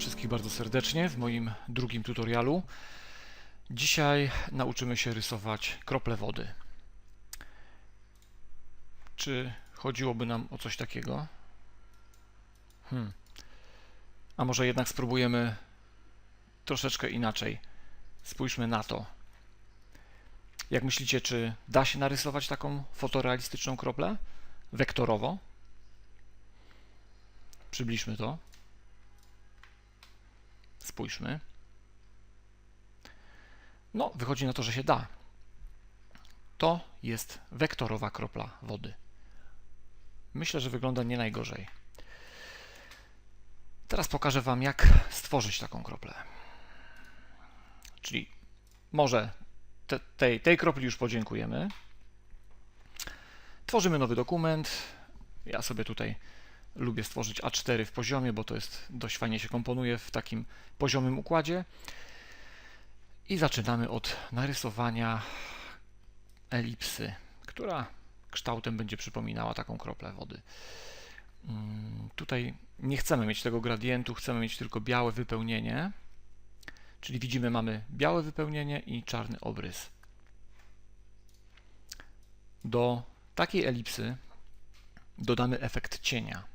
Wszystkich bardzo serdecznie w moim drugim tutorialu. Dzisiaj nauczymy się rysować krople wody. Czy chodziłoby nam o coś takiego? Hmm. A może jednak spróbujemy troszeczkę inaczej. Spójrzmy na to. Jak myślicie, czy da się narysować taką fotorealistyczną kroplę? Wektorowo? Przybliżmy to. Spójrzmy. No, wychodzi na to, że się da. To jest wektorowa kropla wody. Myślę, że wygląda nie najgorzej. Teraz pokażę Wam, jak stworzyć taką kroplę. Czyli może te, tej, tej kropli już podziękujemy. Tworzymy nowy dokument. Ja sobie tutaj lubię stworzyć A4 w poziomie, bo to jest dość fajnie się komponuje w takim poziomym układzie. I zaczynamy od narysowania elipsy, która kształtem będzie przypominała taką kroplę wody. Mm, Tutaj nie chcemy mieć tego gradientu, chcemy mieć tylko białe wypełnienie. Czyli widzimy, mamy białe wypełnienie i czarny obrys. Do takiej elipsy dodamy efekt cienia.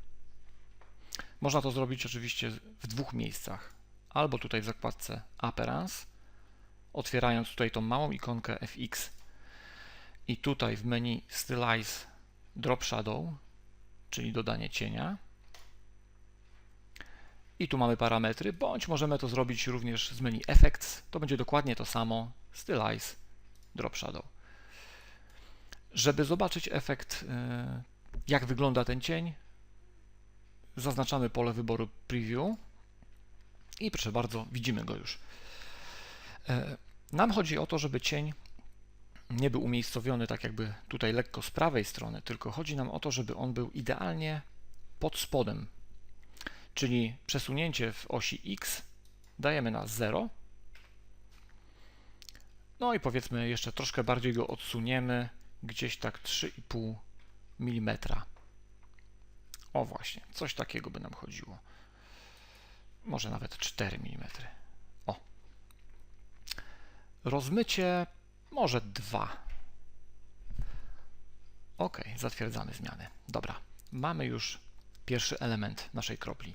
Można to zrobić oczywiście w dwóch miejscach. Albo tutaj w zakładce Appearance, otwierając tutaj tą małą ikonkę FX i tutaj w menu Stylize Drop Shadow, czyli dodanie cienia. I tu mamy parametry, bądź możemy to zrobić również z menu Effects. To będzie dokładnie to samo, Stylize Drop Shadow. Żeby zobaczyć efekt, y, jak wygląda ten cień, zaznaczamy pole wyboru Preview i proszę bardzo, widzimy go już. E, Nam chodzi o to, żeby cień nie był umiejscowiony tak jakby tutaj lekko z prawej strony, tylko chodzi nam o to, żeby on był idealnie pod spodem. Czyli przesunięcie w osi X dajemy na 0. No i powiedzmy jeszcze troszkę bardziej go odsuniemy, gdzieś tak 3,5 mm. O właśnie, coś takiego by nam chodziło. Może nawet 4 mm. O. Rozmycie może 2. Ok, zatwierdzamy zmiany. Dobra, mamy już pierwszy element naszej kropli.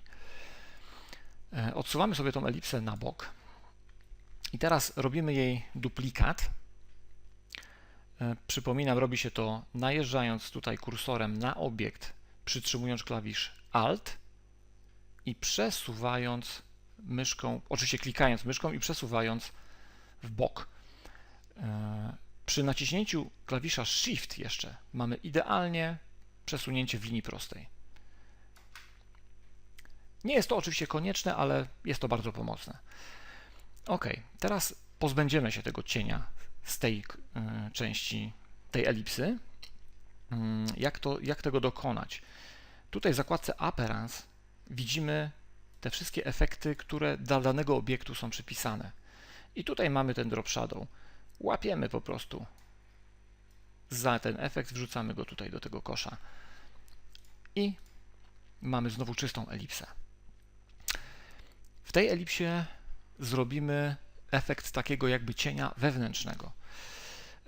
E, Odsuwamy sobie tą elipsę na bok. I teraz robimy jej duplikat. E, Przypominam, robi się to najeżdżając tutaj kursorem na obiekt przytrzymując klawisz Alt i przesuwając myszką, oczywiście klikając myszką i przesuwając w bok. E, Przy naciśnięciu klawisza Shift jeszcze mamy idealnie przesunięcie w linii prostej. Nie jest to oczywiście konieczne, ale jest to bardzo pomocne. Ok, teraz pozbędziemy się tego cienia z tej y, części tej elipsy. Mm, Jak, to, jak tego dokonać? Tutaj w zakładce Appearance widzimy te wszystkie efekty, które dla danego obiektu są przypisane. I tutaj mamy ten drop shadow. Łapiemy po prostu za ten efekt, wrzucamy go tutaj do tego kosza. I mamy znowu czystą elipsę. W tej elipsie zrobimy efekt takiego jakby cienia wewnętrznego.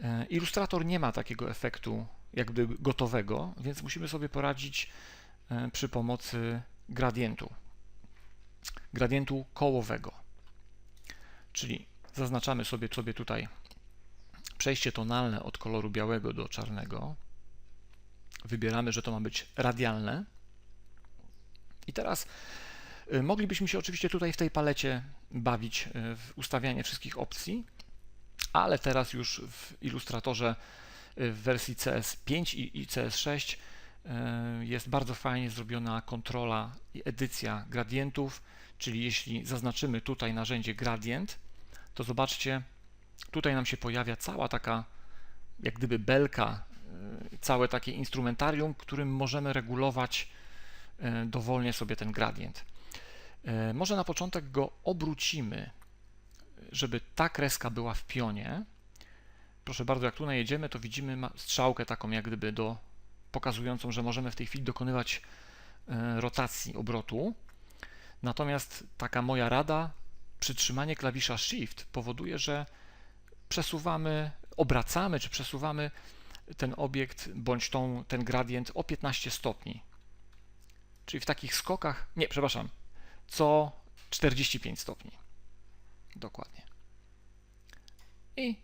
E, Ilustrator nie ma takiego efektu jakby gotowego, więc musimy sobie poradzić e, przy pomocy gradientu. Gradientu kołowego. Czyli zaznaczamy sobie, sobie tutaj przejście tonalne od koloru białego do czarnego. Wybieramy, że to ma być radialne. I teraz y, moglibyśmy się oczywiście tutaj w tej palecie bawić y, w ustawianie wszystkich opcji, ale teraz już w Illustratorze y, w wersji CS5 i i CS6 y, jest bardzo fajnie zrobiona kontrola i edycja gradientów, czyli jeśli zaznaczymy tutaj narzędzie gradient, to zobaczcie, tutaj nam się pojawia cała taka jak gdyby belka, y, całe takie instrumentarium, którym możemy regulować y, dowolnie sobie ten gradient. Może na początek go obrócimy, żeby ta kreska była w pionie. Proszę bardzo, jak tu najedziemy, to widzimy strzałkę taką jak gdyby do pokazującą, że możemy w tej chwili dokonywać e, rotacji obrotu. Natomiast taka moja rada, przytrzymanie klawisza Shift powoduje, że przesuwamy, obracamy czy przesuwamy ten obiekt bądź tą, ten gradient o 15 stopni. Czyli w takich skokach, nie, przepraszam, co 45 stopni. Dokładnie. I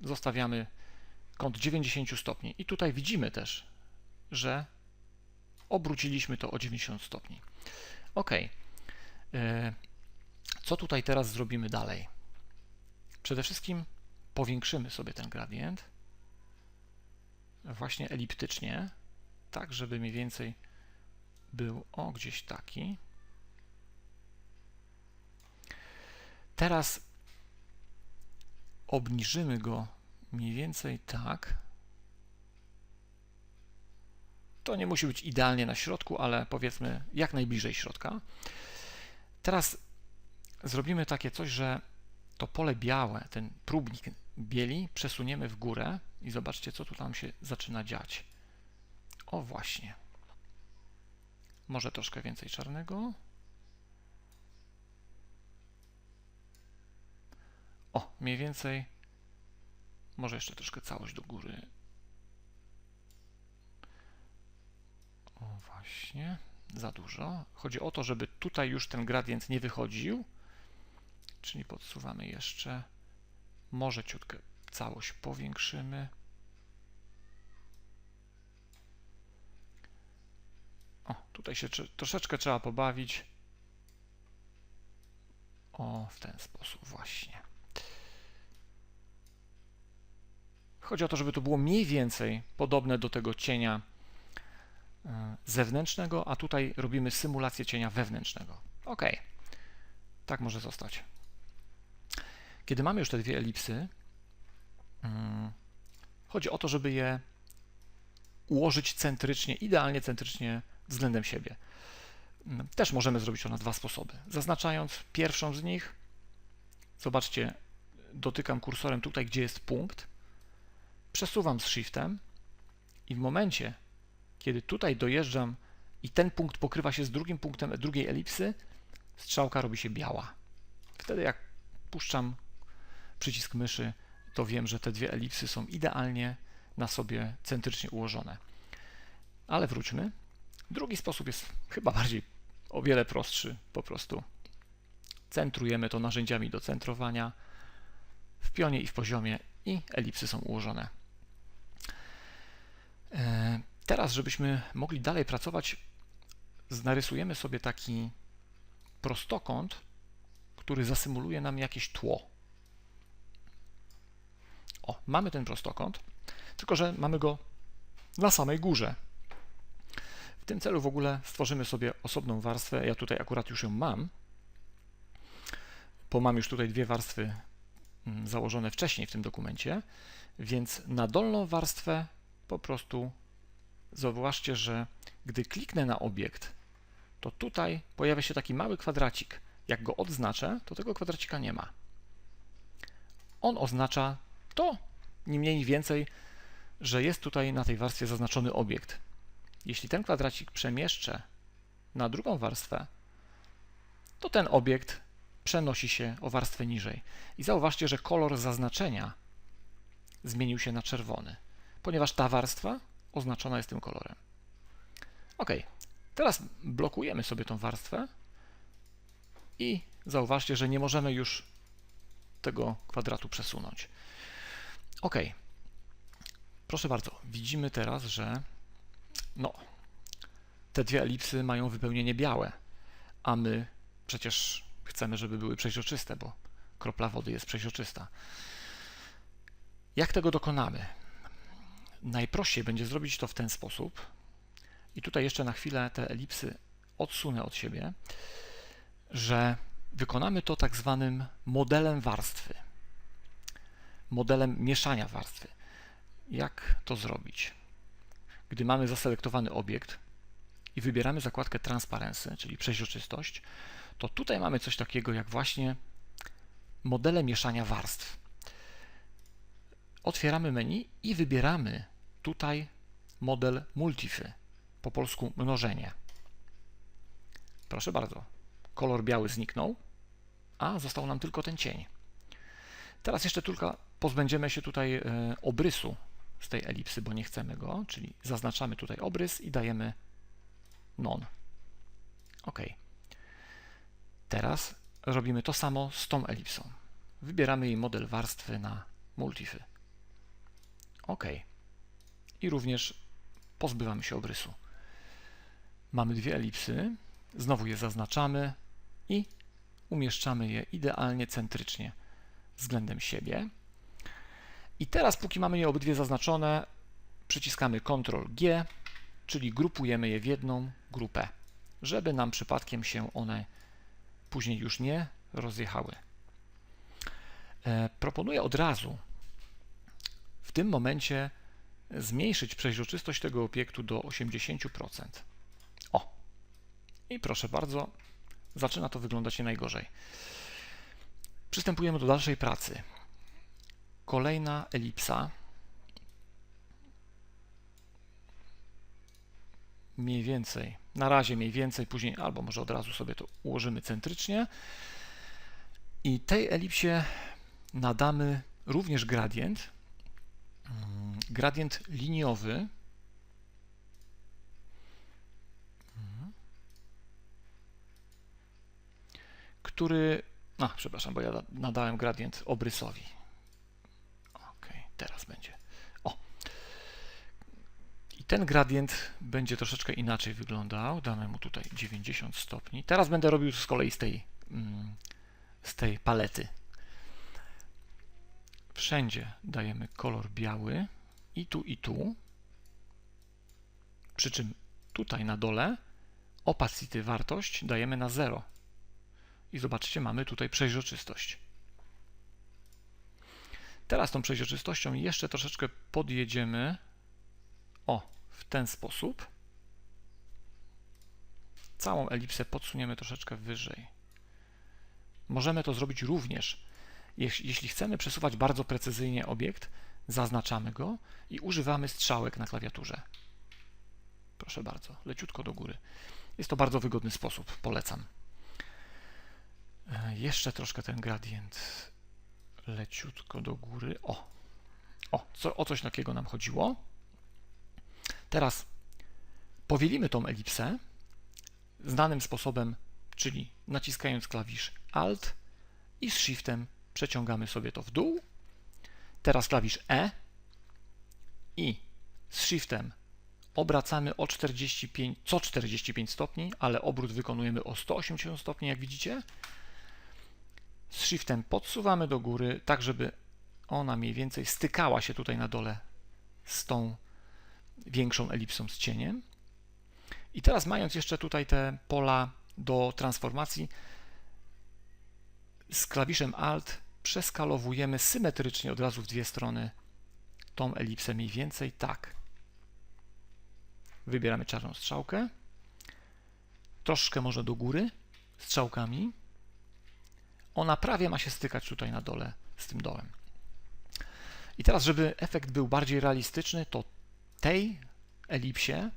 zostawiamy kąt 90 stopni. I tutaj widzimy też, że obróciliśmy to o 90 stopni. OK. Co tutaj teraz zrobimy dalej? Przede wszystkim powiększymy sobie ten gradient właśnie eliptycznie, tak żeby mniej więcej był o gdzieś taki. Teraz obniżymy go mniej więcej tak. To nie musi być idealnie na środku, ale powiedzmy jak najbliżej środka. Teraz zrobimy takie coś, że to pole białe, ten próbnik bieli przesuniemy w górę i zobaczcie, co tu tam się zaczyna dziać. O właśnie. Może troszkę więcej czarnego. O, mniej więcej. Może jeszcze troszkę całość do góry. O, właśnie. Za dużo. Chodzi o to, żeby tutaj już ten gradient nie wychodził. Czyli podsuwamy jeszcze. Może ciutkę całość powiększymy. O, tutaj się troszeczkę trzeba pobawić. O, w ten sposób właśnie. Chodzi o to, żeby to było mniej więcej podobne do tego cienia e, zewnętrznego, a tutaj robimy symulację cienia wewnętrznego. OK. Tak może zostać. Kiedy mamy już te dwie elipsy, mm, chodzi o to, żeby je ułożyć centrycznie, idealnie centrycznie względem siebie. Mm, też możemy zrobić to na dwa sposoby. Zaznaczając pierwszą z nich, zobaczcie, dotykam kursorem tutaj, gdzie jest punkt, przesuwam z shiftem i w momencie, kiedy tutaj dojeżdżam i ten punkt pokrywa się z drugim punktem drugiej elipsy, strzałka robi się biała. Wtedy jak puszczam przycisk myszy, to wiem, że te dwie elipsy są idealnie na sobie centrycznie ułożone. Ale wróćmy. Drugi sposób jest chyba bardziej o wiele prostszy. Po prostu centrujemy to narzędziami do centrowania w pionie i w poziomie i elipsy są ułożone. E, teraz, żebyśmy mogli dalej pracować, narysujemy sobie taki prostokąt, który zasymuluje nam jakieś tło. O, mamy ten prostokąt, tylko że mamy go na samej górze. W tym celu w ogóle stworzymy sobie osobną warstwę. Ja tutaj akurat już ją mam, bo mam już tutaj dwie warstwy mm, założone wcześniej w tym dokumencie, więc na dolną warstwę po prostu zauważcie, że gdy kliknę na obiekt, to tutaj pojawia się taki mały kwadracik. Jak go odznaczę, to tego kwadracika nie ma. On oznacza to ni mniej, ni więcej, że jest tutaj na tej warstwie zaznaczony obiekt. Jeśli ten kwadracik przemieszczę na drugą warstwę, to ten obiekt przenosi się o warstwę niżej. I zauważcie, że kolor zaznaczenia zmienił się na czerwony, ponieważ ta warstwa oznaczona jest tym kolorem. OK, teraz blokujemy sobie tą warstwę i zauważcie, że nie możemy już tego kwadratu przesunąć. OK. Proszę bardzo, widzimy teraz, że no, te dwie elipsy mają wypełnienie białe, a my przecież chcemy, żeby były przeźroczyste, bo kropla wody jest przeźroczysta. Jak tego dokonamy? Najprościej będzie zrobić to w ten sposób. I tutaj jeszcze na chwilę te elipsy odsunę od siebie, że wykonamy to tak zwanym modelem warstwy modelem mieszania warstwy. Jak to zrobić? Gdy mamy zaselektowany obiekt i wybieramy zakładkę Transparency, czyli przeźroczystość, to tutaj mamy coś takiego jak właśnie modele mieszania warstw. Otwieramy menu i wybieramy tutaj model Multify, po polsku mnożenie. Proszę bardzo, kolor biały zniknął, a został nam tylko ten cień. Teraz jeszcze tylko pozbędziemy się tutaj e, obrysu z tej elipsy, bo nie chcemy go, czyli zaznaczamy tutaj obrys i dajemy non. OK. Teraz robimy to samo z tą elipsą. Wybieramy jej model warstwy na Multify. OK. I również pozbywamy się obrysu. Mamy dwie elipsy, znowu je zaznaczamy i umieszczamy je idealnie centrycznie względem siebie. I teraz, póki mamy je obydwie zaznaczone, przyciskamy Ctrl G, czyli grupujemy je w jedną grupę, żeby nam przypadkiem się one później już nie rozjechały. E, proponuję od razu w tym momencie zmniejszyć przeźroczystość tego obiektu do 80%. O! I proszę bardzo, zaczyna to wyglądać nie najgorzej. Przystępujemy do dalszej pracy. Kolejna elipsa. Mniej więcej, na razie mniej więcej, później albo może od razu sobie to ułożymy centrycznie. I tej elipsie nadamy również gradient, gradient liniowy, który, a przepraszam, bo ja nadałem gradient obrysowi. Ok, teraz będzie. O. I ten gradient będzie troszeczkę inaczej wyglądał. Damy mu tutaj 90 stopni. Teraz będę robił z kolei z tej, mm, z tej palety Wszędzie dajemy kolor biały i tu, i tu. Przy czym tutaj na dole opacity wartość dajemy na 0. I zobaczcie, mamy tutaj przeźroczystość. Teraz tą przeźroczystością jeszcze troszeczkę podjedziemy. O, w ten sposób. Całą elipsę podsuniemy troszeczkę wyżej. Możemy to zrobić również jeśli chcemy przesuwać bardzo precyzyjnie obiekt, zaznaczamy go i używamy strzałek na klawiaturze. Proszę bardzo, leciutko do góry. Jest to bardzo wygodny sposób, polecam. E, jeszcze troszkę ten gradient leciutko do góry. O, o, co, o coś takiego nam chodziło. Teraz powielimy tą elipsę znanym sposobem, czyli naciskając klawisz Alt i z Shiftem przeciągamy sobie to w dół. Teraz klawisz E i z Shiftem obracamy o 45, co 45 stopni, ale obrót wykonujemy o 180 stopni, jak widzicie. Z Shiftem podsuwamy do góry, tak żeby ona mniej więcej stykała się tutaj na dole z tą większą elipsą z cieniem. I teraz mając jeszcze tutaj te pola do transformacji, z klawiszem Alt przeskalowujemy symetrycznie od razu w dwie strony tą elipsę mniej więcej tak. Wybieramy czarną strzałkę, troszkę może do góry strzałkami. Ona prawie ma się stykać tutaj na dole z tym dołem. I teraz, żeby efekt był bardziej realistyczny, to tej elipsie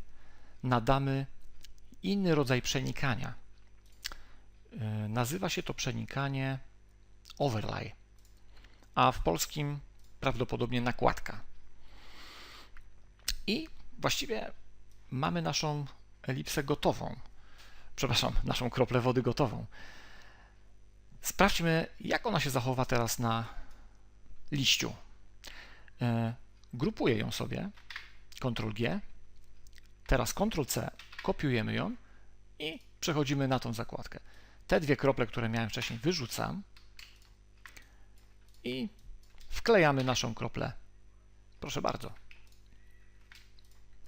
nadamy inny rodzaj przenikania. Yy, nazywa się to przenikanie overlay, a w polskim prawdopodobnie nakładka. I właściwie mamy naszą elipsę gotową. Przepraszam, naszą kroplę wody gotową. Sprawdźmy, jak ona się zachowa teraz na liściu. E, grupuję ją sobie, Ctrl G, teraz Ctrl C, kopiujemy ją i przechodzimy na tą zakładkę. Te dwie krople, które miałem wcześniej, wyrzucam i wklejamy naszą kroplę. Proszę bardzo.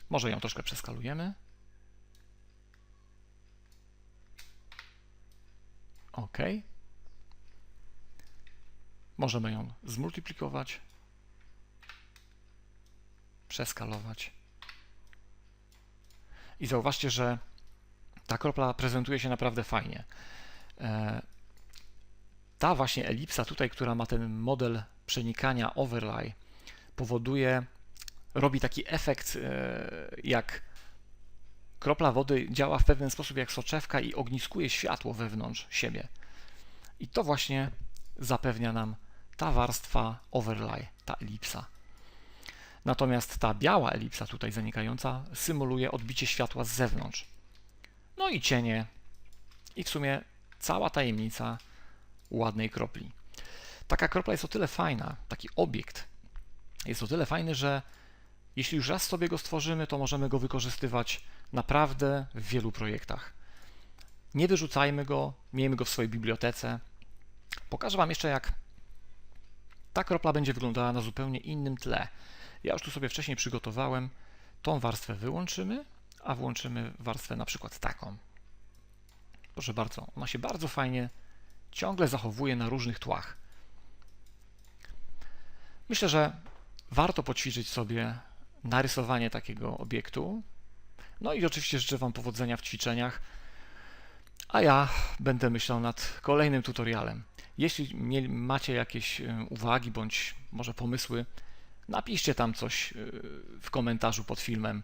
Może ją troszkę przeskalujemy. OK. Możemy ją zmultiplikować, przeskalować. I zauważcie, że ta kropla prezentuje się naprawdę fajnie. Ta właśnie elipsa tutaj, która ma ten model przenikania overlay, powoduje, robi taki efekt, e, jak kropla wody działa w pewien sposób jak soczewka i ogniskuje światło wewnątrz siebie. I to właśnie zapewnia nam ta warstwa overlay, ta elipsa. Natomiast ta biała elipsa tutaj zanikająca symuluje odbicie światła z zewnątrz. No i cienie i w sumie cała tajemnica ładnej kropli. Taka kropla jest o tyle fajna, taki obiekt jest o tyle fajny, że jeśli już raz sobie go stworzymy, to możemy go wykorzystywać naprawdę w wielu projektach. Nie wyrzucajmy go, miejmy go w swojej bibliotece. Pokażę Wam jeszcze, jak ta kropla będzie wyglądała na zupełnie innym tle. Ja już tu sobie wcześniej przygotowałem. Tą warstwę wyłączymy, a włączymy warstwę na przykład taką. Proszę bardzo, ona się bardzo fajnie ciągle zachowuje na różnych tłach. Myślę, że warto poćwiczyć sobie narysowanie takiego obiektu. No i oczywiście życzę Wam powodzenia w ćwiczeniach, a ja będę myślał nad kolejnym tutorialem. Jeśli macie jakieś e, uwagi bądź może pomysły, napiszcie tam coś e, w komentarzu pod filmem.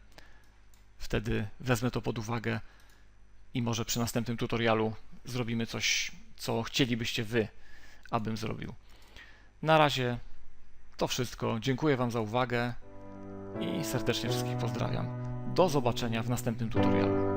Wtedy wezmę to pod uwagę i może przy następnym tutorialu zrobimy coś, co chcielibyście Wy, abym zrobił. Na razie to wszystko. Dziękuję Wam za uwagę i serdecznie wszystkich pozdrawiam. Do zobaczenia w następnym tutorialu.